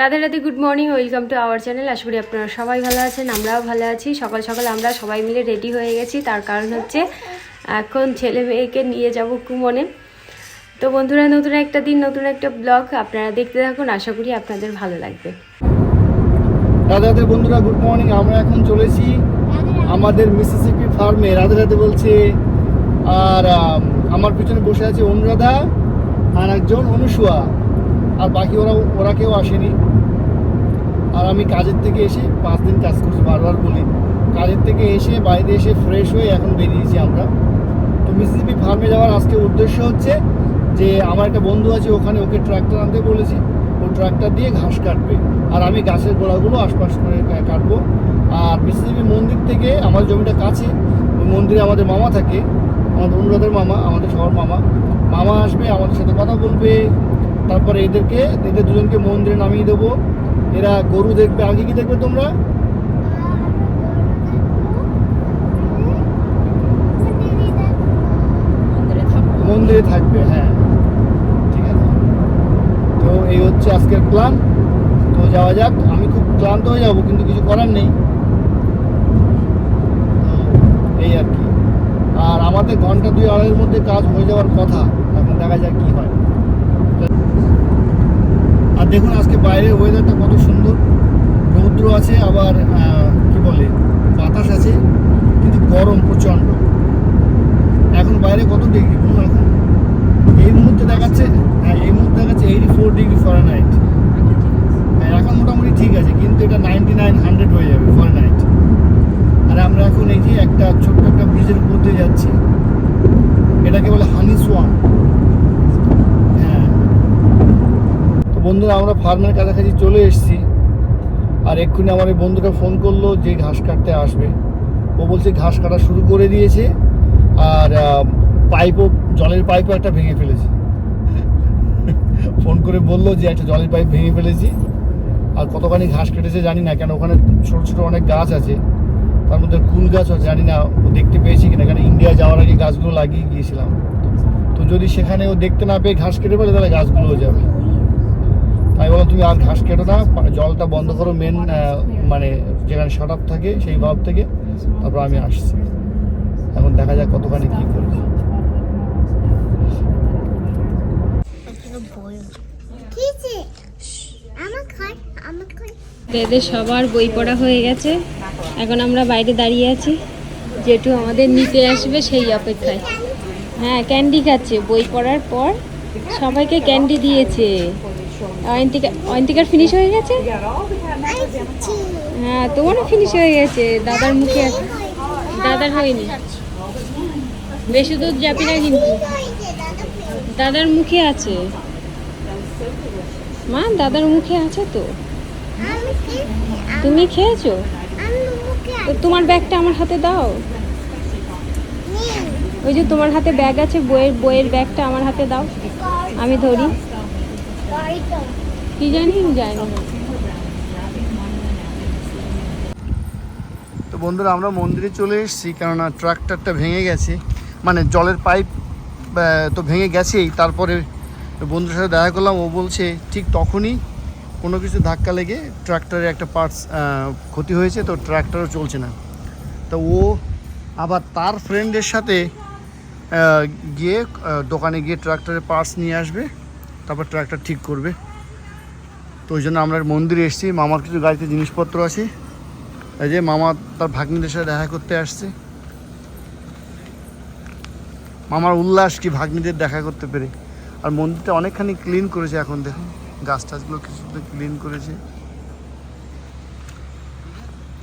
Radhe Radhe good morning welcome to our channel আশা করি আপনারা সবাই ভালো আছেন, আমরাও ভালো আছি। সকাল সকাল আমরা সবাই মিলে রেডি হয়ে গেছি। তার কারণ হচ্ছে, এখন ছেলে মেয়েকে নিয়ে যাব কুমনে। তো বন্ধুরা, নতুন একটা দিন, নতুন একটা ব্লগ আপনারা দেখতে থাকুন। আশা করি আপনাদের ভালো লাগবে। রাধে রাধে বন্ধুরা গুড মর্নিং আমরা এখন চলেছি আমাদের মিসিসিপি ফার্মে রাধে রাধে বলছে, আর আমার পিছনে বসে আছে অনুরাধা আর একজন অনুসুয়া। আর বাকি ওরা ওরা কেউ আসেনি। আর আমি কাজের থেকে এসে পাঁচ দিন কাজ করছি, বারবার বলি। কাজের থেকে এসে, বাইরে এসে ফ্রেশ হয়ে এখন বেরিয়েছি আমরা। তো মিসিসিপি ফার্মে যাওয়ার আজকে উদ্দেশ্য হচ্ছে যে, আমার একটা বন্ধু আছে, ওখানে ওকে ট্রাক্টর আনতে বলেছি। ও ট্রাক্টর দিয়ে ঘাস কাটবে। আর আমি গাছের গোড়াগুলো আশপাশ করে কাটবো। আর মিসিসিপি মন্দির থেকে আমার জমিটা কাছে, ওই মন্দিরে আমাদের মামা থাকে। আমাদের অনুরাধের মামা, আমাদের সবার মামা। মামা আসবে, আমাদের সাথে কথা বলবে। তারপরে এদেরকে, এদের দুজনকে মন্দিরে নামিয়ে দেবো। এরা গরু দেখবে। আগে কি দেখবে তোমরা? মন্দিরে থাকবে হ্যাঁ। ঠিক আছে। তো এই হচ্ছে আজকের প্ল্যান তো যাওয়া যাক। আমি খুব ক্লান্ত হয়ে যাব, কিন্তু কিছু করার নেই। এই আর কি। আর আমাদের ঘণ্টা দুই আড়াইয়ের মধ্যে কাজ হয়ে যাওয়ার কথা। এখন দেখা যাক কি হয়। দেখুন আজকে বাইরের ওয়েদারটা কত সুন্দর। রৌদ্র আছে, আবার কি বলে, বাতাস আছে, কিন্তু গরম প্রচণ্ড। এখন বাইরে কত ডিগ্রি বলুন এখন এই মুহূর্তে দেখাচ্ছে হ্যাঁ এই মুহূর্তে দেখাচ্ছে এইটি ফোর ডিগ্রি ফরেনাইট হ্যাঁ এখন মোটামুটি ঠিক আছে, কিন্তু এটা নাইনটি নাইন হান্ড্রেড হয়ে যাবে ফরেনাইট আর আমরা এখন এই যে একটা ছোট্ট একটা ব্রিজের উপর দিয়ে যাচ্ছি। এটাকে বলে হানি সোয়াম হ্যাঁ তো বন্ধুরা, আমরা ফার্মের কাছাকাছি চলে এসেছি। আর এক্ষুনি আমার এই বন্ধুটা ফোন করল যে ঘাস কাটতে আসবে। ও বলছে ঘাস কাটা শুরু করে দিয়েছে, আর পাইপও জলের পাইপও একটা ভেঙে ফেলেছে। ফোন করে বলল যে একটা জলের পাইপ ভেঙে ফেলেছি। আর কতখানি ঘাস কেটেছে জানি না, কেন ওখানে ছোট ছোট অনেক গাছ আছে। তার মধ্যে কুল গাছ আছে, জানি না, ও দেখতে পেয়েছি কিনা। এখানে ইন্ডিয়া যাওয়ার আগে গাছগুলো লাগিয়ে গিয়েছিলাম। তো যদি সেখানে ও দেখতে না পেয়ে ঘাস কেটে ফেলে, তাহলে গাছগুলোও যাবে। আমি বললাম তুমি আর ঘাস কেটো না জলটা বন্ধ করো মেন মানে যেখানে শাট আপ থাকে সেই ভাব থেকে। তারপর আমি আসছি। এখন দেখা যাক কতখানি কি করেছি এদের সবার বই পড়া হয়ে গেছে। এখন আমরা বাইরে দাঁড়িয়ে আছি। যেটু আমাদের নিতে আসবে সেই অপেক্ষায়। হ্যাঁ ক্যান্ডি খাচ্ছে। বই পড়ার পর সবাইকে ক্যান্ডি দিয়েছে। অয়ন্তিকা অয়ন্তিকার ফিনিশ হয়ে গেছে? হ্যাঁ তোমারও ফিনিশ হয়ে গেছে। দাদার মুখে আছে। দাদার হয়নি। বেশি দুধ যাবি না কিন্তু। দাদার মুখে আছে। মা, দাদার মুখে আছে তো। তুমি খেয়েছো? তো তোমার ব্যাগটা আমার হাতে দাও। ওই যে তোমার হাতে ব্যাগ আছে, বইয়ের বইয়ের ব্যাগটা আমার হাতে দাও। আমি ধরি। কি জানি তো বন্ধুরা, আমরা মন্দিরে চলে এসেছি, কেননা ট্রাক্টরটা ভেঙে গেছে। মানে জলের পাইপ তো ভেঙে গেছেই। তারপরে বন্ধুর সাথে দেখা করলাম, ও বলছে, ঠিক তখনই কোনো কিছু ধাক্কা লেগে ট্রাক্টরের একটা পার্টস ক্ষতি হয়েছে, তো ট্রাক্টরও চলছে না। তো ও আবার তার ফ্রেন্ডের সাথে গিয়ে দোকানে গিয়ে ট্রাক্টরের পার্টস নিয়ে আসবে। তারপর ট্রাক্টর ঠিক করবে। তো ওই জন্য আমরা মন্দিরে এসেছি। মামার কিছু গাড়িতে জিনিসপত্র আছে। এই যে মামা তার ভাগ্নিদের সাথে দেখা করতে আসছে। মামার উল্লাস কি ভাগ্নিদের দেখা করতে পেরে। আর মন্দিরটা অনেকখানি ক্লিন করেছে এখন, দেখুন। গাছ টাছগুলো কিছুটা ক্লিন করেছে।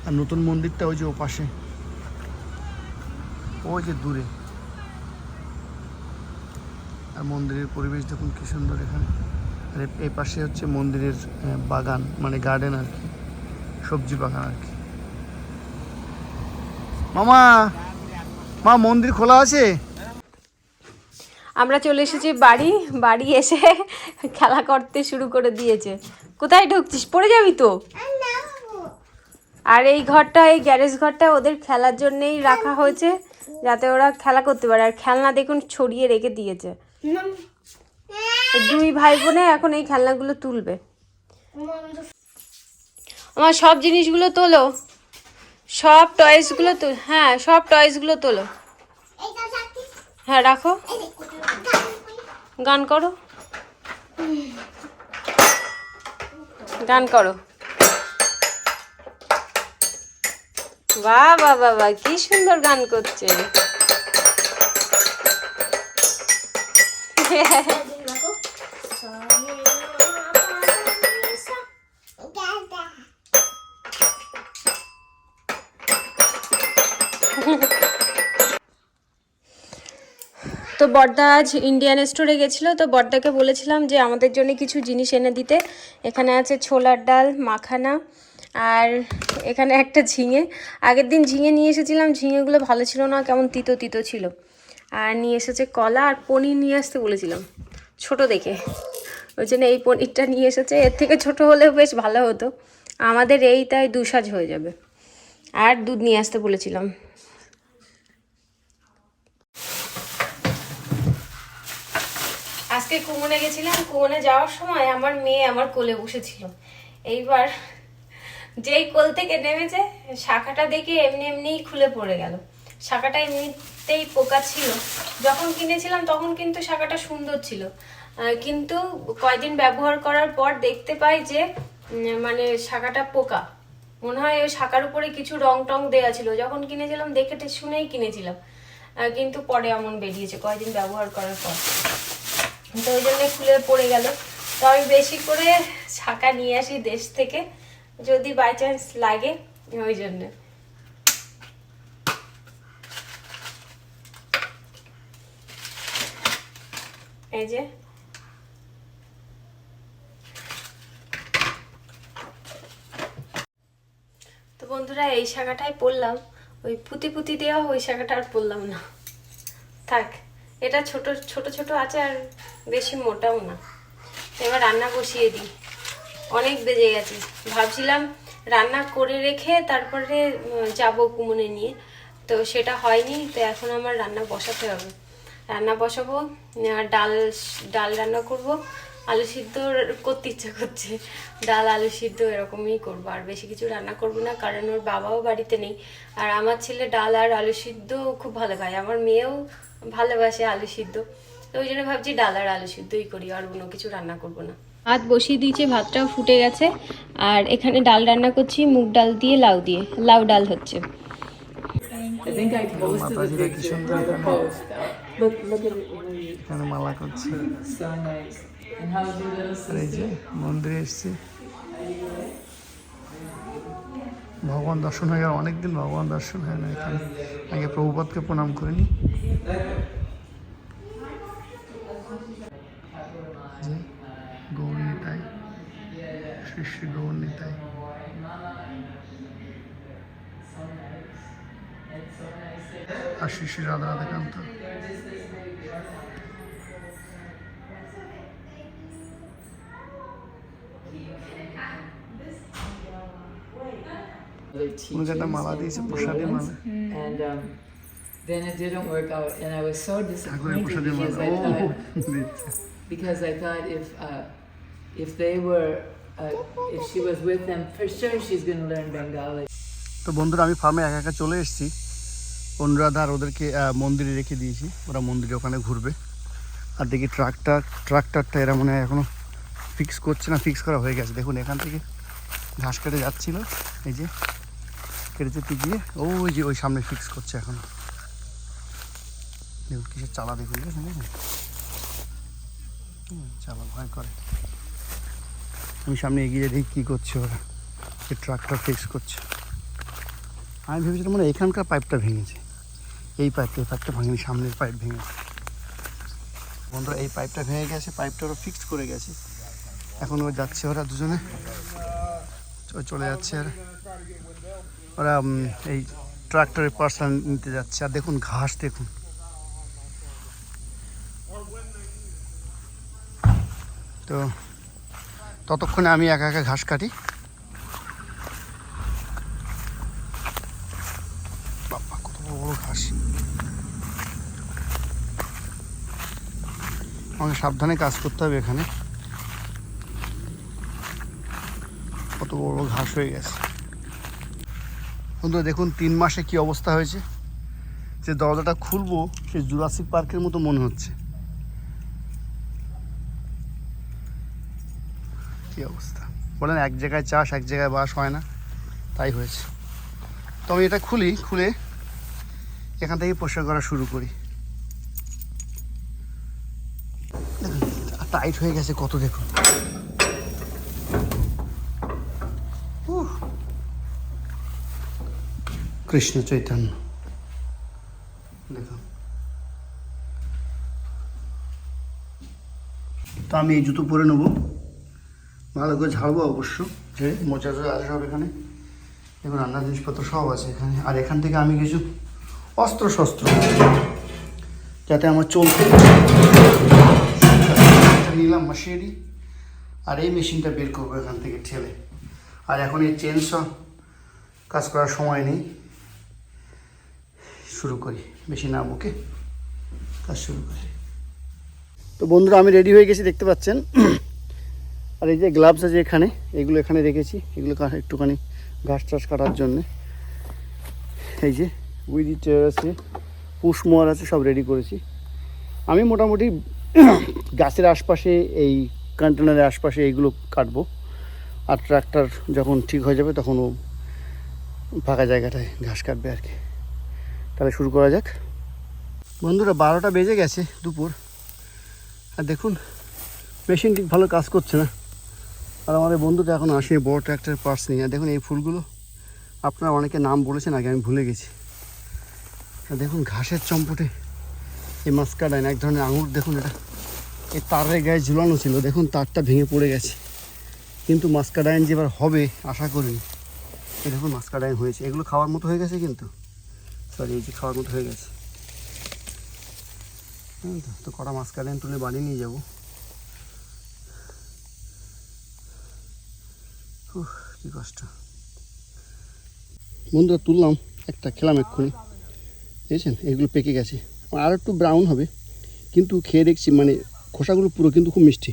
আর নতুন মন্দিরটা ওই যে ও পাশে ওই যে দূরে। আর মন্দিরের পরিবেশ দেখুন কি সুন্দর এখানে। আর এই পাশে হচ্ছে মন্দিরের বাগান মানে গার্ডেন আর কি, সবজি বাগান আর কি। মামা, মা, মন্দির খোলা আছে? আমরা চলে এসেছি বাড়ি বাড়ি এসে খেলা করতে শুরু করে দিয়েছে। কোথায় ঢুকছিস? পড়ে যাবি তো? আর এই ঘরটা, এই গ্যারেজ ঘরটা ওদের খেলার জন্যেই রাখা হয়েছে, যাতে ওরা খেলা করতে পারে। আর খেলনা দেখুন ছড়িয়ে রেখে দিয়েছে। দুই ভাই বোনে এখন এই খেলনাগুলো তুলবে। আমার সব জিনিসগুলো তোলো। সব টয়েসগুলো তো হ্যাঁ সব টয়েসগুলো তোলো। হ্যাঁ রাখো। গান করো। গান করো। বাহ বাহ বাহ, কি সুন্দর গান করছে। তো বর্দা আজ ইন্ডিয়ান স্টোরে গেছিল, তো বর্দাকে বলেছিলাম যে আমাদের জন্য কিছু জিনিস এনে দিতে। এখানে আছে ছোলার ডাল, মাখানা, আর এখানে একটা ঝিঙে। আগের দিন ঝিঙে নিয়ে এসেছিলাম, ঝিঙেগুলো ভালো ছিল না, কেমন তিতো তিতো ছিল। আর নিয়ে এসেছে কলা আর পনির নিয়ে আসতে বলেছিলাম, ছোট দেখে। ওই জন্য এই পনিরটা নিয়ে এসেছে, এর থেকে ছোট হলেও বেশ ভালো হতো। আমাদের এই তাই দুসাজ হয়ে যাবে। আর দুধ নিয়ে আসতে বলেছিলাম। আজকে কুমনে গেছিলাম, কুমনে যাওয়ার সময় আমার মেয়ে আমার কোলে বসেছিল। এইবার যেই কোল থেকে নেমেছে, শাখাটা দেখে এমনি এমনিই খুলে পড়ে গেল। শাখাটা এমনিতেই পোকা ছিল। যখন কিনেছিলাম তখন কিন্তু শাখাটা সুন্দর ছিল। কিন্তু কয়দিন ব্যবহার করার পর দেখতে পাই যে মানে শাখাটা পোকা। মনে হয় ওই শাখার উপরে কিছু রং টং দেওয়া ছিল। যখন কিনেছিলাম দেখে শুনেই কিনেছিলাম। কিন্তু পরে এমন বেরিয়েছে কয়দিন ব্যবহার করার পর। তো ওই জন্য খুলে পড়ে গেল। তো আমি বেশি করে শাঁকা নিয়ে আসি দেশ থেকে। যদি বাই চান্স লাগে, ওই জন্য। এই যে। তো বন্ধুরা, এই শাখাটাই পড়লাম। ওই পুঁতি পুঁতি দেওয়া ওই শাখাটা আর পড়লাম না। থাক, এটা ছোট ছোট ছোট আছে আর বেশি মোটাও না। এবার রান্না বসিয়ে দিই। অনেক বেজে গেছে। ভাবছিলাম রান্না করে রেখে তারপরে যাব কুমনে নিয়ে। তো সেটা হয়নি, তো এখন আমার রান্না বসাতে হবে। রান্না বসাবো আর ডাল ডাল রান্না করব। আলু সিদ্ধ করতে ইচ্ছা করছে। ডাল আলু সিদ্ধ এরকমই করব আর বেশি কিছু রান্না করব না কারণ ওর বাবাও বাড়িতে নেই। আর আমার ছেলে ডাল আর আলু সিদ্ধ খুব ভালো খায় আমার মেয়েও ভালোবাসে আলু সিদ্ধ। তো ওই জন্য ভাবছি ডাল আর আলু সিদ্ধই করি আর অন্য কিছু রান্না করব না। ভাত বসিয়ে দিয়েছি ভাতটাও ফুটে গেছে। আর এখানে ডাল রান্না করছি মুগ ডাল দিয়ে লাউ দিয়ে লাউ ডাল হচ্ছে। Look, look at it. এখানে মালা করছি। এই যে মন্দিরে এসছি। ভগবান দর্শন হয়ে গেল। অনেকদিন ভগবান দর্শন হয় না এখানে। আগে প্রভুপদকে প্রণাম করে নি। গৌর নিতাই শ্রী শ্রী গৌর নিতাই আর শ্রী রাধা রাধাকান্ত একটা teachings মালা in দিয়েছে New Prasadi Orleans. Mala And um, then it didn't work out, and I was so ঠাকুরের disappointed Prasadi because Mala I O thought দিচ্ছে because I thought if uh, if they were uh, if she was with them, for sure she's going to learn Bengali. তো বন্ধুরা আমি ফার্মে একা একা চলে এসেছি অনুরাধা আর ওদেরকে মন্দিরে রেখে দিয়েছি। ওরা মন্দিরে ওখানে ঘুরবে। আর দেখি ট্রাকটা, ট্রাক্টরটা এরা মনে হয় এখনও ফিক্স করছে না ফিক্স করা হয়ে গেছে। দেখুন, এখান থেকে ঘাস কেটে যাচ্ছিল। এই যে কেটে যেতে গিয়ে ওই যে, ওই সামনে ফিক্স করছে এখন। দেখুন, কিসের চালা দেখুন চালা ভয় করে। আমি সামনে এগিয়ে দেখি কী করছে ওরা। যে ট্রাকটা ফিক্স করছে। আমি ভেবেছিলাম মানে এখানকার পাইপটা ভেঙেছে। এই পাইপটা এই পাইপটা ভাঙেনি, সামনের পাইপ ভেঙেছে বন্ধুরা, এই পাইপটা ভেঙে গেছে, পাইপটা ওরা ফিক্সড করে গেছে। এখন ও যাচ্ছে ওরা দুজনে। চলে যাচ্ছে আর ওরা এই ট্রাক্টরের পার্সেল নিতে যাচ্ছে। আর দেখুন, ঘাস দেখুন। তো ততক্ষণে আমি একা একা ঘাস কাটি বাবা কত বড় ঘাস আমাকে সাবধানে কাজ করতে হবে এখানে। কত বড় বড় ঘাস হয়ে গেছে। বন্ধুরা, দেখুন তিন মাসে কি অবস্থা হয়েছে। যে দরজাটা খুলবো, সে জুরাসিক পার্কের মতো মনে হচ্ছে। কি অবস্থা? বলেন, এক জায়গায় চাষ, এক জায়গায় বাস হয় না। তাই হয়েছে। তো আমি এটা খুলি, খুলে এখান থেকে পরিষ্কার করা শুরু করি। টাইট হয়ে গেছে কত দেখুন। কৃষ্ণ চৈতন্য। দেখুন। তো আমি এই জুতো পরে নেব। ভালো করে ঝাড়বো অবশ্য। যে মোচা আছে সব এখানে। দেখুন রান্নার জিনিসপত্র সব আছে এখানে। আর এখান থেকে আমি কিছু অস্ত্র শস্ত্র যাতে আমার চলতে নিলাম মাসিয়েরই, আর এই মেশিনটা বের করব এখান থেকে ঠেলে। আর এখন এই চেঞ্জ কাজ করার সময় নেই। শুরু করি, বেশি না বকে, কাজ শুরু করি। তো বন্ধুরা, আমি রেডি হয়ে গেছি, দেখতে পাচ্ছেন? আর এই যে গ্লাভস আছে এখানে, এগুলো এখানে রেখেছি। এগুলো একটুখানি ঘাস টাস কাটার জন্যে। এই যে উইদি চেয়ার আছে পুষ মোয়ার আছে, সব রেডি করেছি। আমি মোটামুটি গাছের আশপাশে, এই কন্টেনারের আশপাশে এইগুলো কাটবো। আর ট্রাক্টর যখন ঠিক হয়ে যাবে, তখন ও ফাঁকা জায়গাটায় ঘাস কাটবে আর কি। তাহলে শুরু করা যাক। বন্ধুরা, বারোটা বেজে গেছে দুপুর। আর দেখুন মেশিন ঠিক ভালো কাজ করছে না। আর আমাদের বন্ধুটা এখন আসে, বড় ট্র্যাক্টর পার্টস নিয়ে। আর দেখুন এই ফুলগুলো, আপনারা অনেকে নাম বলেছেন, আগে আমি ভুলে গেছি। দেখুন ঘাসের চম্পটে এই মাস্কাডাইন এক ধরনের আঙুর, দেখুন এটা। এই তারের গায়ে ঝুলানো ছিল, দেখুন তারটা ভেঙে পড়ে গেছে। কিন্তু মাস্কাডাইন যে এবার হবে, আশা করিনি। এই দেখুন মাস্কাডাইন হয়েছে। এগুলো খাওয়ার মতো হয়ে গেছে কিন্তু? সরি এই যে খাওয়ার মতো হয়ে গেছে। জানেন তো? কটা মাস্কাডাইন তুলে বাড়ি নিয়ে যাব। কি কষ্ট। বন্ধুরা, তুললাম একটা, খেলাম এক্ষুনি। দেখেছেন? এগুলো পেকে গেছে। আর একটু ব্রাউন হবে। কিন্তু খেয়ে দেখছি মানে খোসাগুলো পুরো কিন্তু খুব মিষ্টি।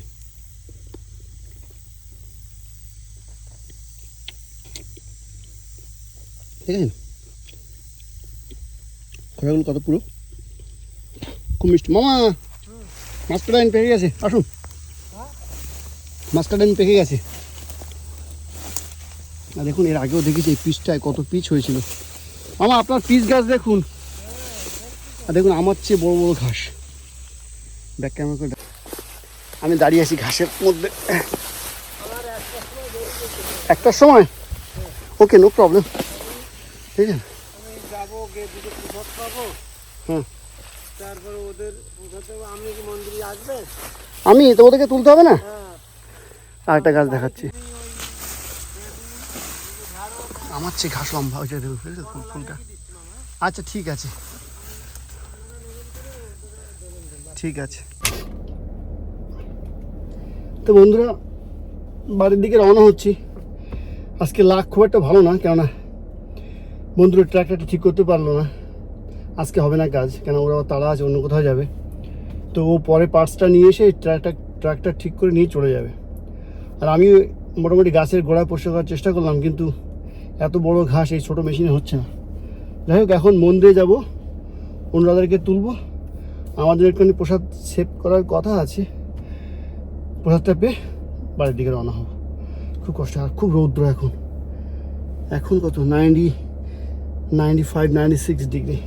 দেখেছেন? খোসাগুলো কত পুরো? খুব মিষ্টি। মামা মাস্কাডাইন পেকে গেছে। আসুন। মাস্কাডাইন পেকে গেছে। আর দেখুন, এর আগেও দেখেছি, এই পিচটায় কত পিচ হয়েছিল। মামা, আপনার পিচ গাছ দেখুন। আর দেখুন, আমার চেয়ে বড় বড় ঘাস। ব্যাক ক্যামেরা করে আমি দাঁড়িয়ে আছি ঘাসের মধ্যে। একটার সময়? ওকে নো প্রবলেম ঠিক আছে? আসবে আমি তো ওদেরকে তুলতে হবে না? হ্যাঁ আরেকটা গাছ দেখাচ্ছি। আমার চেয়ে ঘাস লম্বা হয়েছে আচ্ছা ঠিক আছে। ঠিক আছে। তো বন্ধুরা, বাড়ির দিকে রওনা হচ্ছি। আজকে লাখ খুব একটা ভালো না, কেননা বন্ধুরা ট্র্যাক্টরটা ঠিক করতে পারল না। আজকে হবে না কাজ কেন ওরা তারা আছে, অন্য কোথাও যাবে। তো ও পরে পার্টসটা নিয়ে এসে ট্র্যাক্টর ট্র্যাক্টর ঠিক করে নিয়ে চলে যাবে। আর আমি মোটামুটি গাছের গোড়ায় পরিষ্কার করার চেষ্টা করলাম, কিন্তু এত বড় ঘাস এই ছোটো মেশিনে হচ্ছে না। যাই হোক, এখন মন্দিরে যাব অনুরাধাদেরকে তুলবো। আমাদের একটুখানি প্রসাদ সেভ করার কথা আছে। প্রসাদটা পেয়ে বাড়ির দিকে রওনা হব। খুব কষ্ট, আর খুব রৌদ্র এখন। এখন কত? Ninety ninety five ninety six degree.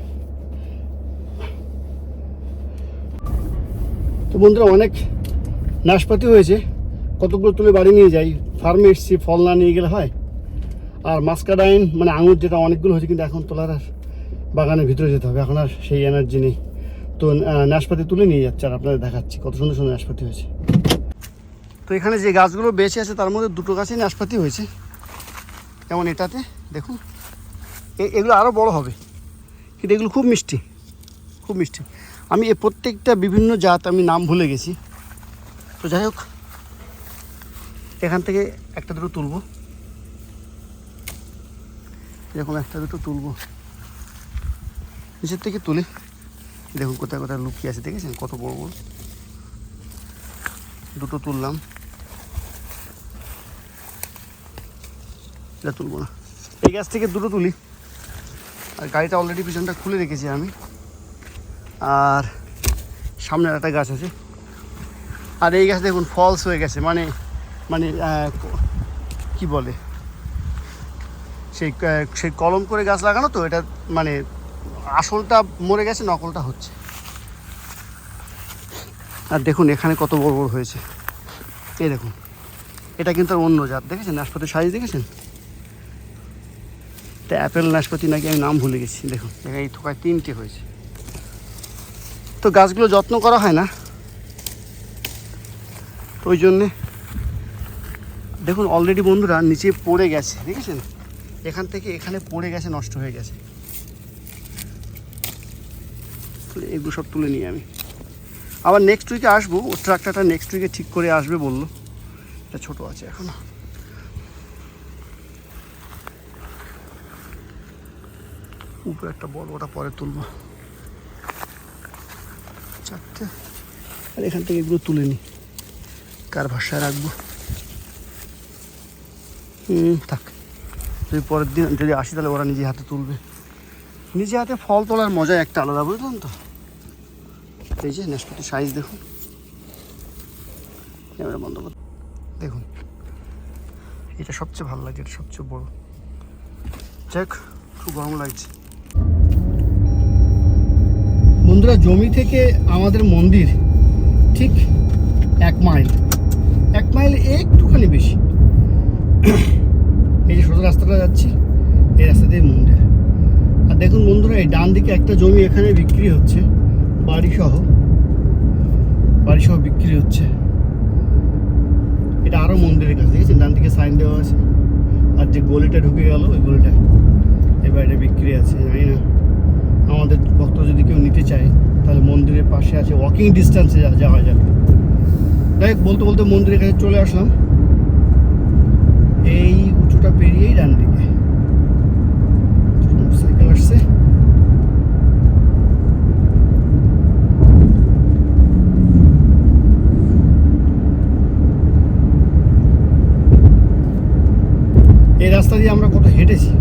তো বন্ধুরা, অনেক নাশপাতি হয়েছে। কতগুলো তুলে বাড়ি নিয়ে যাই? ফার্মে এসছি, ফল না নিয়ে গেলে হয়। আর মাস্কাডাইন মানে আঙুর যেটা, অনেকগুলো হয়েছে, কিন্তু এখন তোলার আর বাগানের ভিতরে যেতে হবে। এখন আর সেই এনার্জি নেই। তো নাশপাতি তুলে নিয়ে যাচ্ছে আর আপনাদের দেখাচ্ছি কত সুন্দর সুন্দর নাশপাতি হয়েছে। তো এখানে যে গাছগুলো বেঁচে আছে, তার মধ্যে দুটো গাছই নাশপাতি হয়েছে। যেমন এটাতে, দেখুন। এগুলো আরও বড় হবে। কিন্তু এগুলো খুব মিষ্টি। খুব মিষ্টি। আমি এ প্রত্যেকটা বিভিন্ন জাত, আমি নাম ভুলে গেছি। তো যাই হোক, এখান থেকে একটা দুটো তুলব। এরকম একটা দুটো তুলবো। নিচের থেকে তুলি। দেখুন কোথায় কোথায় লুকিয়ে আছে, দেখেছেন? কত বড় বড়। দুটো তুললাম। এটা তুলবো না। এই গাছ থেকে দুটো তুলি। আর গাড়িটা অলরেডি পিছনটা খুলে রেখেছি আমি। আর সামনের একটা গাছ আছে। আর এই গাছ দেখুন ফলস হয়ে গেছে। মানে মানে কি বলে? সেই সেই কলম করে গাছ লাগানো তো, এটা মানে আসলটা মরে গেছে, নকলটা হচ্ছে। আর দেখুন, এখানে কত বড় বড় হয়েছে। এই দেখুন, এটা কিন্তু অন্য জাত, দেখেছেন? নাশপাতির সাইজ দেখেছেন? তা অ্যাপেল নাশপাতি নাকি আমি নাম ভুলে গেছি, দেখুন। এই থোকায় তিনটে হয়েছে। তো গাছগুলো যত্ন করা হয় না। তো ওই জন্যে, দেখুন অলরেডি বন্ধুরা নিচে পড়ে গেছে, দেখেছেন? এখান থেকে এখানে পড়ে গেছে, নষ্ট হয়ে গেছে। তাহলে এগুলো সব তুলে নিই আমি। আবার নেক্সট উইকে আসব, ও ট্রাক্টারটা নেক্সট উইকে ঠিক করে আসবে বলল। এটা ছোটো আছে এখনও। উপরে একটা বড় ওটা পরে তুলবো। চারটে। আর এখান থেকে এগুলো তুলে নিই। কার ভাষায় রাখব? হুম, থাক। যদি পরের দিন যদি আসি তাহলে ওরা নিজে হাতে তুলবে। নিজে হাতে ফল তোলার মজা একটা আলাদা, বুঝলেন তো? এই যে নাশপাতি সাইজ দেখুন। ক্যামেরা বন্ধ দেখুন, এটা সবচেয়ে ভালো লাগছে এটা সবচেয়ে বড়। যাক, খুব গরম লাগছে। বন্ধুরা, জমি থেকে আমাদের মন্দির ঠিক এক মাইল। এক মাইল একটুখানি বেশি। এই যে সোজা রাস্তাটা যাচ্ছি, এই রাস্তা দিয়ে মন্দির। দেখুন বন্ধুরা, এই ডান দিকে একটা জমি এখানে বিক্রি হচ্ছে বাড়ি সহ বাড়ি সহ বিক্রি হচ্ছে। এটা আরও মন্দিরের কাছে দেখেছেন ডান দিকে সাইন দেওয়া আছে। আর যে গলিটা ঢুকে গেল, ওই গলিটা এই বাড়িটা বিক্রি আছে, জানি না। আমাদের ভক্ত যদি কেউ নিতে চায়, তাহলে মন্দিরের পাশে আছে ওয়াকিং ডিস্টেন্সে যাওয়া যাবে। যাই বলতে বলতে মন্দিরের কাছে চলে আসলাম। এই উঁচুটা পেরিয়েই ডান দিকে সাইকেল আসছে এই রাস্তা দিয়ে আমরা কত হেঁটেছি।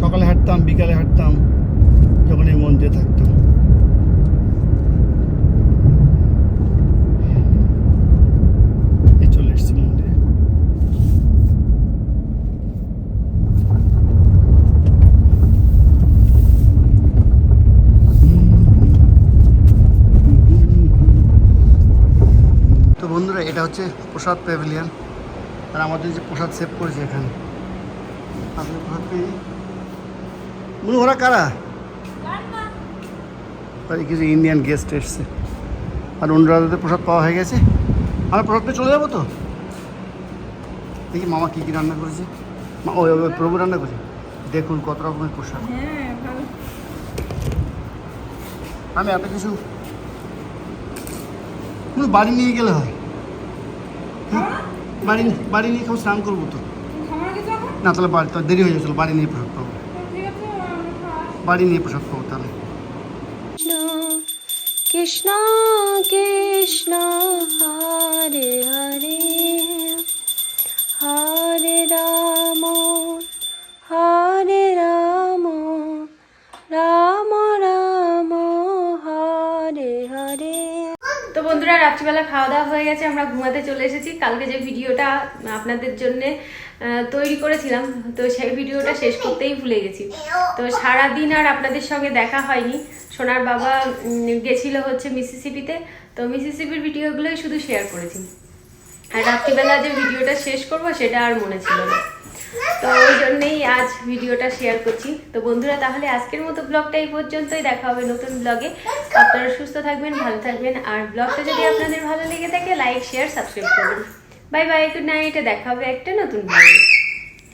সকালে হাঁটতাম, বিকালে হাঁটতাম, যখন এই মন্দিরে থাকতাম। চলে মন্দিরে তো বন্ধুরা, এটা হচ্ছে প্রসাদ প্যাভিলিয়ন আর আমাদের যে প্রসাদ সেভ করেছে এখানে। আপনি পেয়ে মনে ওরা কারা? আর কিছু ইন্ডিয়ান গেস্ট এসছে। আর অনুরাধাতে প্রসাদ পাওয়া হয়ে গেছে। আমরা প্রসাদ পেয়ে চলে যাব তো? দেখি মামা কী কী রান্না করেছে। মা ওই ওই প্রভু রান্না করেছে। দেখুন কত রকমের প্রসাদ। আমি এত কিছু বাড়ি নিয়ে গেলে হয়? হ্যাঁ? বাড়ি বাড়ি নিয়ে কেউ স্নান করব তো? না, তাহলে বাড়ি তো দেরি হয়ে যাচ্ছিল, বাড়ি নিয়ে প্রসাদ পাবো। বাড়ি নিয়ে প্রসাদ পাবো তাহলে। কৃষ্ণ কৃষ্ণ হরে হরে হরে রাম। তো বন্ধুরা, রাত্রিবেলা খাওয়া দাওয়া হয়ে গেছে, আমরা ঘুমাতে চলে এসেছি। কালকে যে ভিডিওটা আপনাদের জন্য তৈরি করেছিলাম, তো সেই ভিডিওটা শেষ করতেই ভুলে গেছি। তো সারা দিন আর আপনাদের সঙ্গে দেখা হয়নি। সোনার বাবা গেছিল হচ্ছে মিসিসিপিতে তো মিসিসিপির ভিডিওগুলোই শুধু শেয়ার করেছি। আর রাত্রিবেলা যে ভিডিওটা শেষ করব, সেটা আর মনে ছিল না। তো ওই জন্যেই আজ ভিডিওটা শেয়ার করছি। তো বন্ধুরা, তাহলে আজকের মতো ব্লগটা এই পর্যন্তই। দেখা হবে নতুন ব্লগে আপনারা সুস্থ থাকবেন, ভালো থাকবেন। আর ব্লগটা যদি আপনাদের ভালো লেগে থাকে লাইক শেয়ার সাবস্ক্রাইব করবেন। বাই বাই গুড নাইট দেখা হবে একটা নতুন ব্লগে